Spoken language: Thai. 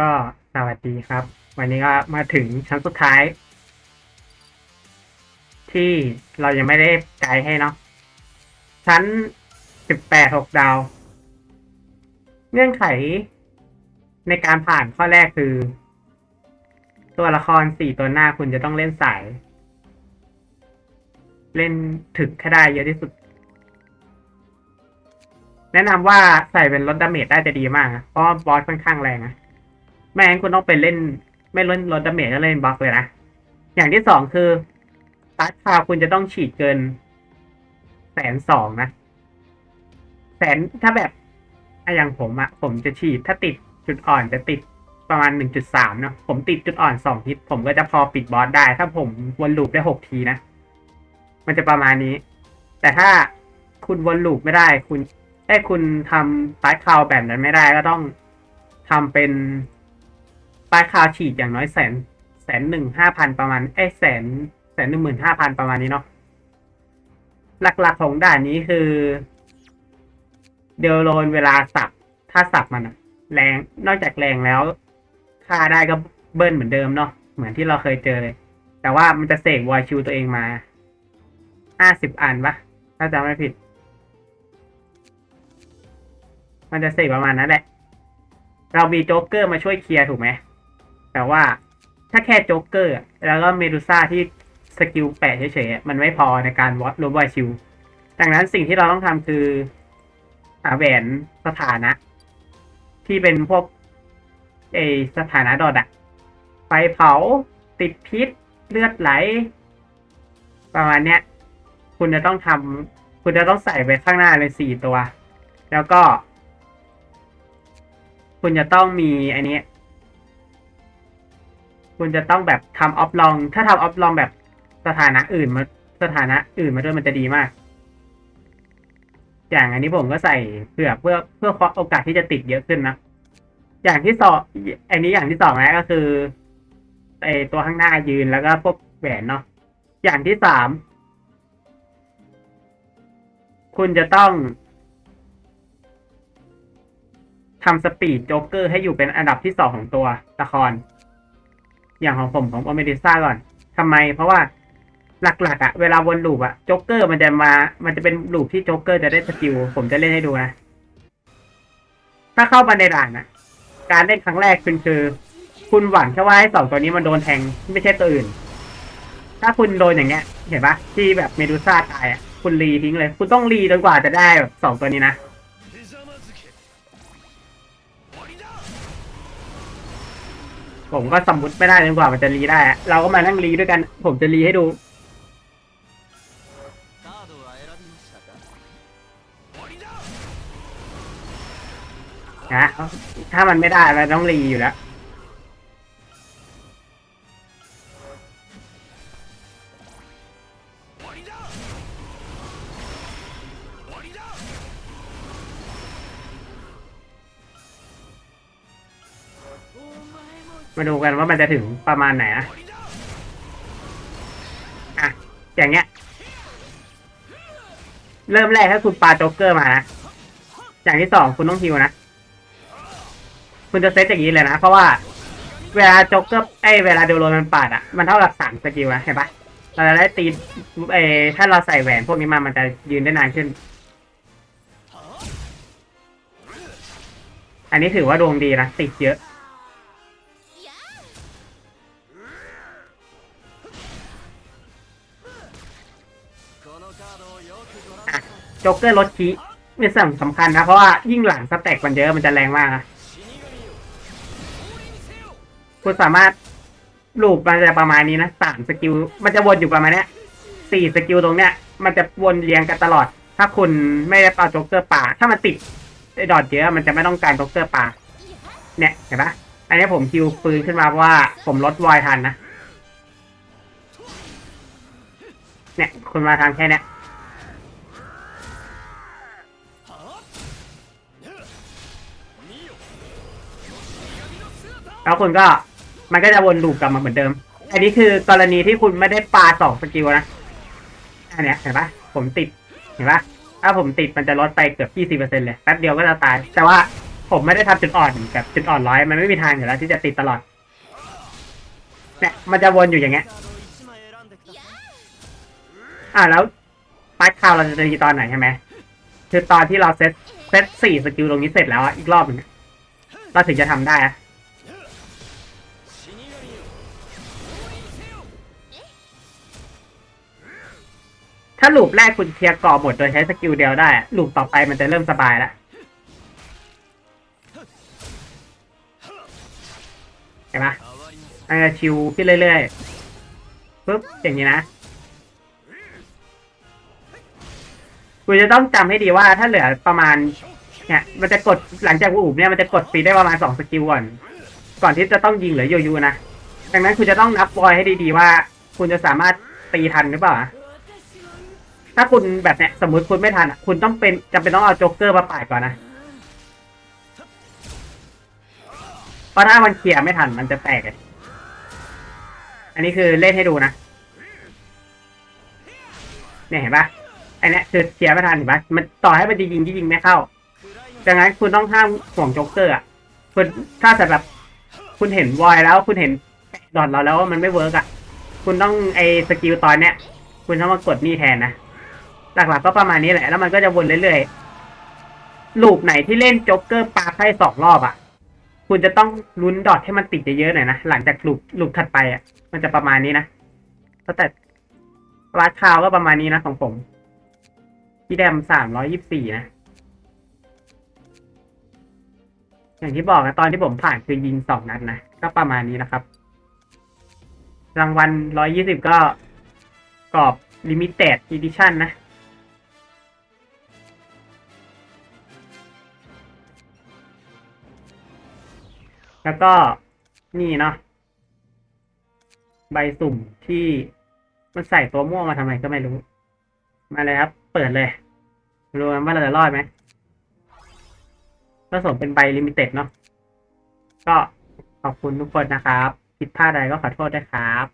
ก็สวัสดีครับ วันนี้ก็มาถึงชั้นสุดท้าย ที่เรายังไม่ได้ไกด์ให้เนาะชั้นสิบแปดหกดาว เงื่อนไขในการผ่านข้อแรกคือ ตัวละครสี่ตัวหน้าคุณจะต้องเล่นสาย เล่นถึกให้ได้เยอะที่สุด แนะนำว่าใส่เป็นลดดาเมจได้จะดีมาก เพราะบอสค่อนข้างแรงนะ ไม่งั้นคุณต้องไปเล่น ไม่เล่นลดดาเมจก็เล่นบล็อกเลยนะ อย่างที่สองคือตัดคาวคุณจะต้องฉีดเกินแสนสองนะแสนถ้าแบบอย่างผมอะผมจะฉีดถ้าติดจุดอ่อนจะติดประมาณหนึ่งจุดสามเนาะผมติดจุดอ่อนสองทิศผมก็จะพอปิดบอสได้ ถ้าผมวนลูปได้หกทีนะ มันจะประมาณนี้ แต่ถ้าคุณวนลูปไม่ได้ คุณได้คุณทำตัดคาวแบบนั้นไม่ได้ก็ต้องทำเป็น ป้ายคาวฉีดอย่างน้อยแสนแสนหนึ่งห้าพันประมาณเอ้แสนแสนหนึ่งหมื่นห้าพันประมาณนี้เนาะหลักๆของด่านนี้คือ เดลโลนเวลาสับ ถ้าสับมันอะแรงนอกจากแรงแล้วค่าได้ก็เบิ้ลเหมือนเดิมเนาะเหมือนที่เราเคยเจอเลย แต่ว่ามันจะเสกวอยชิวตัวเองมาห้าสิบอันปะถ้าจำไม่ผิด มันจะเสกประมาณนั้นแหละ เรามีโจ๊กเกอร์มาช่วยเคลียร์ถูกไหม แต่ว่าถ้าแค่โจ๊กเกอร์ แล้วก็เมดูซ่าที่สกิลแปะเฉยๆมันไม่พอในการวัดลบวายชิวดังนั้นสิ่งที่เราต้องทำคือหาแหวนสถานะ ที่เป็นพวกเออสถานะดอดอะไฟเผาติดพิษเลือดไหล ประมาณเนี้ย คุณจะต้องทำคุณจะต้องใส่ไปข้างหน้าเลยสี่ตัว แล้วก็ คุณจะต้องมีอันนี้ คุณจะต้องแบบทำออฟลอง ถ้าทำออฟลองแบบสถานะอื่นมาสถานะอื่นมาด้วยมันจะดีมาก อย่างอันนี้ผมก็ใส่เผื่อเพื่อเพื่อโอกาสที่จะติดเยอะขึ้นนะ อย่างที่สองอันนี้อย่างที่สองนะก็คือไอตัวข้างหน้ายืนแล้วก็พวกแหวนเนาะ อย่างที่สาม คุณจะต้องทำสปีดโจ๊กเกอร์ให้อยู่เป็นอันดับที่สองของตัวละคร อย่างของผมของอเมริซ่าก่อนทำไม เพราะว่าหลักๆอะเวลาวนลูปอะโจ๊กเกอร์มันจะมา มันจะเป็นลูปที่โจ๊กเกอร์จะได้สกิลผมจะเล่นให้ดูนะ ถ้าเข้ามาในด่านอะการเล่นครั้งแรกคุณคือ คุณหวังแค่ว่าให้สองตัวนี้มันโดนแทงไม่ใช่ตัวอื่น ถ้าคุณโดนอย่างเงี้ย เห็นปะที่แบบเมดูซ่าตายอะคุณรีทิ้งเลย คุณต้องรีจนกว่าจะได้แบบสองตัวนี้นะ ผมก็สมมติไม่ได้จนกว่ามันจะรีได้อะเราก็มานั่งรีด้วยกัน ผมจะรีให้ดูนะถ้ามันไม่ได้เราต้องรีอยู่แล้ว มาดูกันว่ามันจะถึงประมาณไหนนะอะ อย่างเงี้ย เริ่มแรกถ้าคุณปาโจ๊กเกอร์มานะอย่างที่สองคุณต้องฮิวนะ คุณจะเซตอย่างนี้เลยนะ เพราะว่าเวลาโจ๊กเกอร์ไอเวลาเดลโรนมันปาดอะ มันเท่ากับสามสกิลนะเห็นปะเราจะได้ตีเอถ้าเราใส่แหวนพวกนี้มา มันจะยืนได้นานขึ้น อันนี้ถือว่าดวงดีนะติดเยอะ จ็อกเกอร์ลดชีเป็นสิ่งสำคัญนะ เพราะว่ายิ่งหลังสแต็กมันเยอะมันจะแรงมากนะคุณสามารถลูปมันจะประมาณนี้นะสามสกิล มันจะวนอยู่ประมาณนี้สี่สกิลตรงเนี้ย มันจะวนเรียงกันตลอด ถ้าคุณไม่ได้เอาจ็อกเกอร์ป่า ถ้ามันติดไอ้ดอดเยอะมันจะไม่ต้องการจ็อกเกอร์ป่า เนี่ยเห็นปะอันนี้ผมคิวปืนขึ้นมาเพราะว่าผมลดวอยทันนะ เนี่ยคุณมาทางแค่เนี้ยแล้วคุณก็มันก็จะวนลูปกลับมาเหมือนเดิม อันนี้คือกรณีที่คุณไม่ได้ปาสองสกิลนะ อันเนี้ยเห็นปะผมติด เห็นปะถ้าผมติดมันจะลดไปเกือบยี่สิบเปอร์เซ็นเลยแป๊บเดียวก็จะตาย แต่ว่าผผมไม่ได้ทำจุดอ่อนแบบจุดอ่อนร้อยมันไม่มีทางอยู่แล้วที่จะติดตลอด เนี่ยมันจะวนอยู่อย่างเงี้ย อ่าแล้วปัร์ตาวเราจะตีตอนไหนใช่ไหมคือตอนที่เราเซตเซตสี่สกิลตรงนี้เสร็จแล้วอะอีกรอบนึงเราถึงจะทำได้อะถ้าลูปแรกคุณเคลียร์ก่อหมดโดยใช้สกิลเดียวได้ลูปต่อไปมันจะเริ่มสบายแล้วเห็นปะมันจชิวขึ้นเรื่อยๆปุ๊บอย่างนี้นะ คุณจะต้องจำให้ดีว่าถ้าเหลือประมาณ เนี่ย มันจะกดหลังจากอูบเนี่ยมันจะกดฟรีได้ประมาณสองสกิลก่อน ก่อนที่จะต้องยิงเหลือโยยูนะดังนั้นคุณจะต้องนับวอยให้ดีๆว่า คุณจะสามารถตีทันหรือเปล่าถ้าคุณแบบเนี้ยสมมติคุณไม่ทันคุณต้องเป็นจำเป็นต้องเอาโจ๊กเกอร์มาป่าดก่อนนะเพราะถ้ามันเคลียร์ไม่ทันมันจะแตกอันนี้คือเล่นให้ดูนะเนี่ยเห็นปะ อันนี้คือเสียประธานเห็นปะมันต่อให้มันจะยิงก็ยิงไม่เข้า ดังนั้นคุณต้องห้ามห่วงโจ๊กเกอร์อะคุณถ้าแบบคุณเห็นวอยแล้วคุณเห็นดอนเราแล้วว่ามันไม่เวิร์กอะ คุณต้องไอสกิลตอนเนี้ย คุณต้องมากดนี่แทนนะ หลักๆก็ประมาณนี้แหละ แล้วมันก็จะวนเรื่อยๆ ลูกไหนที่เล่นโจ๊กเกอร์ปาไพ่สองรอบอะ คุณจะต้องลุ้นดอทให้มันติดเยอะๆหน่อยนะ หลังจากลูกลูกถัดไปอะ มันจะประมาณนี้นะแต่ราคาก็ประมาณนี้นะของผม พี่แดมสามร้อยยี่สิบสี่นะ อย่างที่บอกนะตอนที่ผมผ่านคือยิงสองนัดนะ ก็ประมาณนี้นะครับ รางวัลร้อยยี่สิบก็กรอบลิมิเต็ดอีดิชั่นนะ แล้วก็นี่เนาะใบสุ่มที่มันใส่ตัวม่วงมาทำไมก็ไม่รู้ มาเลยครับ เปิดเลยรู้ว่าเราจะรอดไหมผสมเป็นใบลิมิเต็ดเนาะก็ขอบคุณทุกคนนะครับ ผิดพลาดอะไรก็ขอโทษด้วยครับ